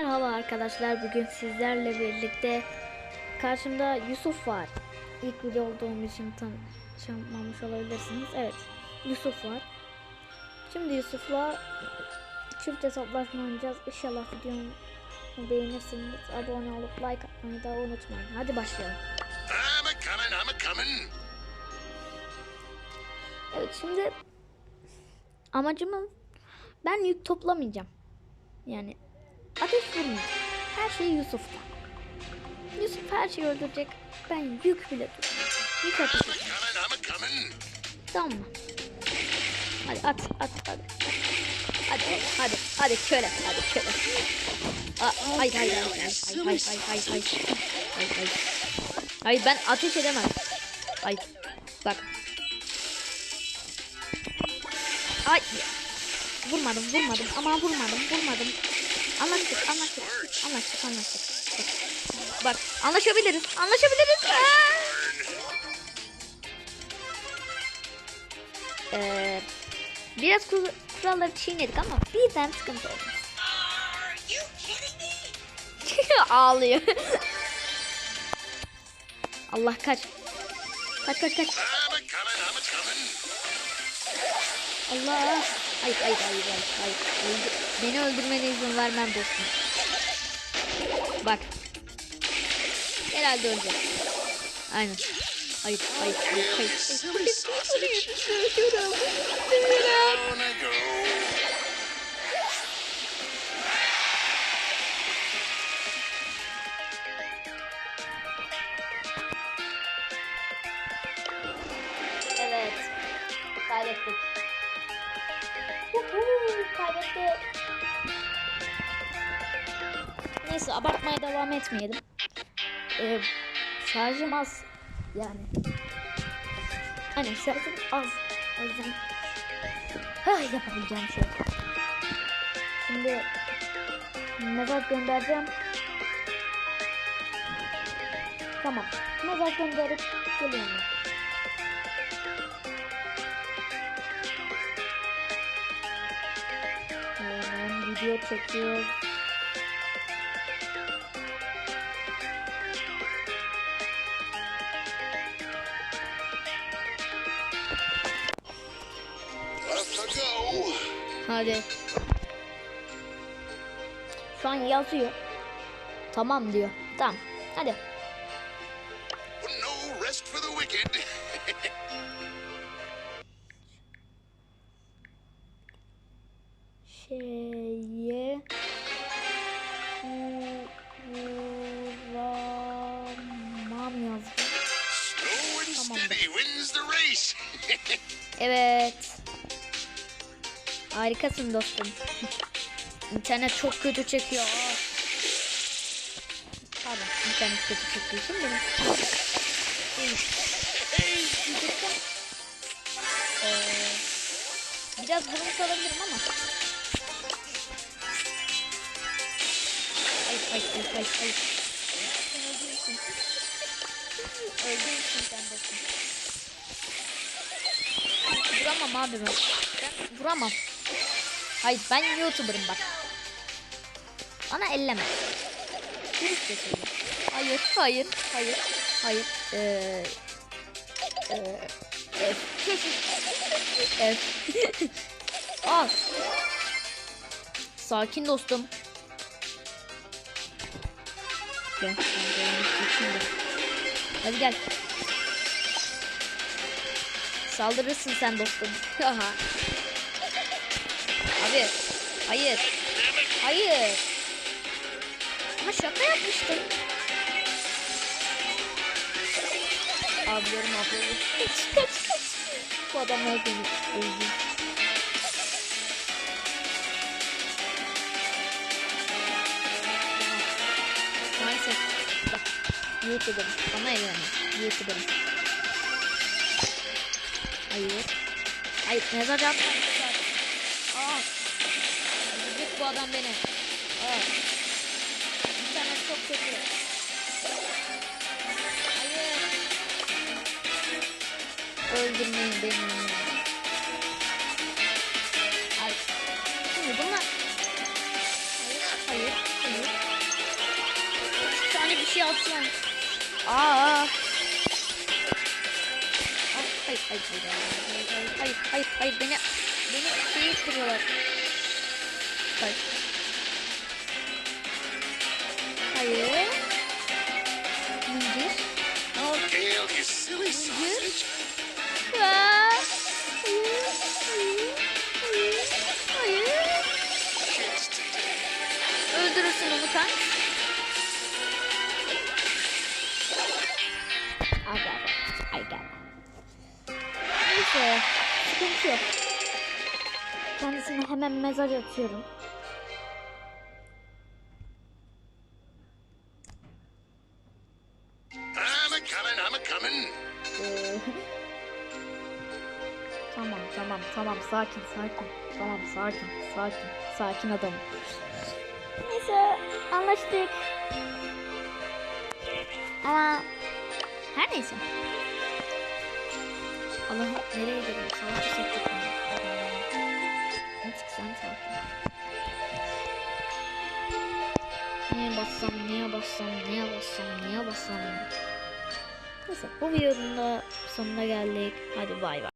Merhaba arkadaşlar bugün sizlerle birlikte karşımda Yusuf var. İlk video olduğum için tanışamamış olabilirsiniz. Evet Yusuf var. Şimdi Yusuf'la çift hesaplaşma oynayacağız. İnşallah videomu beğenirsiniz. Abone olup like atmayı da unutmayın. Hadi başlayalım. I'm a coming, I'm a coming. Evet şimdi amacımız ben yük toplamayacağım. Yani ateş vurmayacağım. Her şey Yusuf'ta. Yusuf her şeyi öldürecek. Ben yük bile. Yük coming. Tamam mı? Hadi at at hadi. Hadi hadi hadi köle hadi köle. Aa, hayır hayır hayır hayır hayır hayır hayır hayır hayır hayır hayır ben ateş edemem. Hayır bak. Ay vurmadım vurmadım ama vurmadım vurmadım. Anlaştık anlaştık anlaştık anlaştık. Bak, anlaşabiliriz anlaşabiliriz. Ee, biraz kur- kuralları çiğnedik ama birden sıkıntı oldu. Ağlıyor. Allah kaç. Kaç kaç kaç. Allah. Ay ay ay ay ay. Beni öldürmene izin vermem dostum. Bak. Herhalde önce. Aynen. Ayıp ayıp ayıp ayıp. Ölüyorum. Şey. Ölüyorum. Kaybettik. Neyse abartmaya devam etmeyelim. Ee, şarjım az. Yani. Hani şarjım az. O yüzden ah, yapabileceğim şey. Şimdi mezar göndereceğim. Tamam. Mezar gönderip geliyorum. Çekiyor. Go. Hadi. Şu an yazıyor. Tamam diyor. Tamam. Hadi. No rest for the wicked. şeye uğramam yazdım. Tamamdır. evet. Harikasın dostum. İnternet çok kötü çekiyor. Pardon, internet kötü çektiği için benim. Ee, biraz burun salabilirim ama. Hayır, hayır. Sen öldürürsün. öldürürsün sen dostum. Vuramam abi ben. Ben vuramam. Hayır ben YouTuber'ım bak. Bana elleme. Dürüstçe söyleyeyim. Hayır, hayır, hayır, hayır. Ee, ee, F. F. Al. Sakin dostum gel. Hadi gel. Saldırırsın sen dostum. Haha. Abi. Hayır. Hayır. Ama şaka yapmıştım. Abi yorum. Kaç kaç kaç. Bu adam öldü. Öldü. YouTuber'ım ama evlenim. YouTuber'ım. Hayır. Hayır mezar yapma. Aa. Ah. Git bu adam beni. Ah. Aa. İnternet çok kötü. Hayır. Öldürmeyin beni. şey atacağım. Aa. Ay, Hayır, hayır, hayır, hayır, hayır, hayır, hayır, hayır, beni, beni şey ittiriyorlar. Hayır. Hayır. Zincir. You silly sausage. Aa, be, aga. Neyse, sıkıntı yok. Kendisine hemen mezar atıyorum. I'm a coming, I'm a coming. Ee, tamam, tamam, tamam, sakin, sakin. Tamam, sakin, sakin, sakin adam. Neyse, anlaştık. Ama her neyse. Allah'ım nereye gidelim? Savaşı sattık mı? Artık sen sakin. Neye bassam, neye bassam, neye bassam, neye bassam. Neyse bu videonun da sonuna geldik. Hadi bay bay.